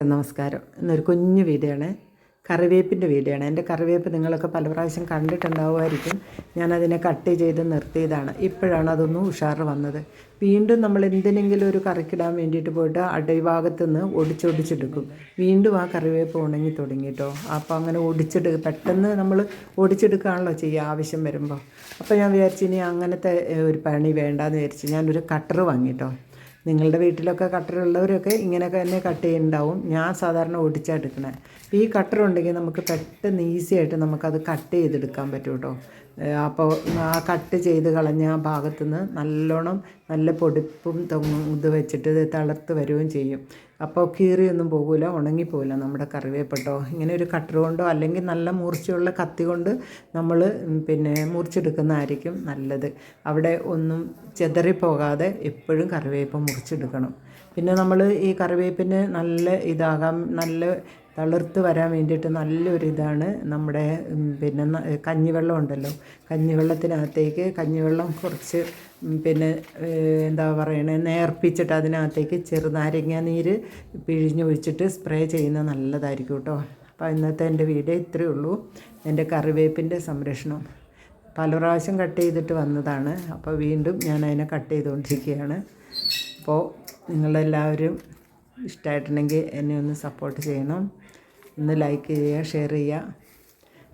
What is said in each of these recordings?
നമസ്കാരം. ഇന്നൊരു കുഞ്ഞു വീഡിയോ ആണ് കറിവേപ്പിന്റെ ആണ് എന്റെ കറിവേപ്പ് നിങ്ങളൊക്കെ പല പ്രാവശ്യം കണ്ടിട്ടുണ്ടാവുമായിരിക്കും. ഞാനതിനെ കട്ട് ചെയ്ത് നിർത്തിയതാണ്. ഇപ്പോഴാണ് അതൊന്ന് ഉഷാറ് വന്നത്. വീണ്ടും നമ്മൾ എന്തിനെങ്കിലും ഒരു കറിക്കിടാൻ വേണ്ടിയിട്ട് പോയിട്ട് അടിഭാഗത്ത് നിന്ന് ഒടിച്ചൊടിച്ചെടുക്കും വീണ്ടും ആ കറിവേപ്പ് ഉണങ്ങി തുടങ്ങിയിട്ടോ അപ്പോൾ അങ്ങനെ ഒടിച്ചെടു പെട്ടെന്ന് നമ്മൾ ഒടിച്ചെടുക്കുകയാണല്ലോ ചെയ്യുക ആവശ്യം വരുമ്പോൾ. അപ്പോൾ ഞാൻ വിചാരിച്ചു ഇനി അങ്ങനത്തെ ഒരു പണി വേണ്ടാന്ന് വിചാരിച്ച് ഞാനൊരു കട്ടർ വാങ്ങിട്ടോ. നിങ്ങളുടെ വീട്ടിലൊക്കെ കട്ടറുള്ളവരൊക്കെ ഇങ്ങനെയൊക്കെ തന്നെ കട്ട് ചെയ്യുന്നുണ്ടാവും. ഞാൻ സാധാരണ ഒടിച്ചെടുക്കണേ അപ്പോൾ ഈ കട്ടർ ഉണ്ടെങ്കിൽ നമുക്ക് പെട്ടെന്ന് ഈസി ആയിട്ട് നമുക്കത് കട്ട് ചെയ്തെടുക്കാൻ പറ്റും കേട്ടോ. അപ്പോൾ ആ കട്ട് ചെയ്ത് കളഞ്ഞ ആ ഭാഗത്തുനിന്ന് നല്ലോണം നല്ല പൊടിപ്പും തൊങ്ങും ഇത് വെച്ചിട്ട് തളർത്ത് വരികയും ചെയ്യും. അപ്പോൾ കീറിയൊന്നും പോകില്ല ഉണങ്ങിപ്പോകില്ല നമ്മുടെ കറിവേപ്പട്ടോ. ഇങ്ങനെ ഒരു കട്ടർ കൊണ്ടോ അല്ലെങ്കിൽ നല്ല മൂർച്ചയുള്ള കത്തി കൊണ്ട് നമ്മൾ പിന്നെ മുറിച്ചെടുക്കുന്നതായിരിക്കും നല്ലത്. അവിടെ ഒന്നും ചെതറിപ്പോകാതെ എപ്പോഴും കറിവേപ്പ് മുറിച്ചെടുക്കണം. പിന്നെ നമ്മൾ ഈ കറിവേപ്പിന് നല്ല ഇതാകാം നല്ല തളിർത്ത് വരാൻ വേണ്ടിയിട്ട് നല്ലൊരു ഇതാണ് നമ്മുടെ പിന്നെ കഞ്ഞിവെള്ളം ഉണ്ടല്ലോ. കഞ്ഞിവെള്ളത്തിനകത്തേക്ക് കഞ്ഞിവെള്ളം കുറച്ച് പിന്നെ എന്താ പറയണത് നേർപ്പിച്ചിട്ട് അതിനകത്തേക്ക് ചെറുനാരങ്ങ നീര് പിഴിഞ്ഞൊഴിച്ചിട്ട് സ്പ്രേ ചെയ്യുന്നത് നല്ലതായിരിക്കും കേട്ടോ. അപ്പോൾ ഇന്നത്തെ എന്റെ വീഡിയോ ഇത്രയേ ഉള്ളൂ. എന്റെ കറിവേപ്പിന്റെ സംരക്ഷണം പല പ്രാവശ്യം കട്ട് ചെയ്തിട്ട് വന്നതാണ്. അപ്പോൾ വീണ്ടും ഞാൻ അതിനെ കട്ട് ചെയ്തുകൊണ്ടിരിക്കുകയാണ്. അപ്പോൾ നിങ്ങളെല്ലാവരും ഇഷ്ടമായിട്ടുണ്ടെങ്കിൽ എന്നെ ഒന്ന് സപ്പോർട്ട് ചെയ്യണം. ഒന്ന് ലൈക്ക് ചെയ്യുക ഷെയർ ചെയ്യുക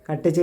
കട്ട് ചെയ്ത്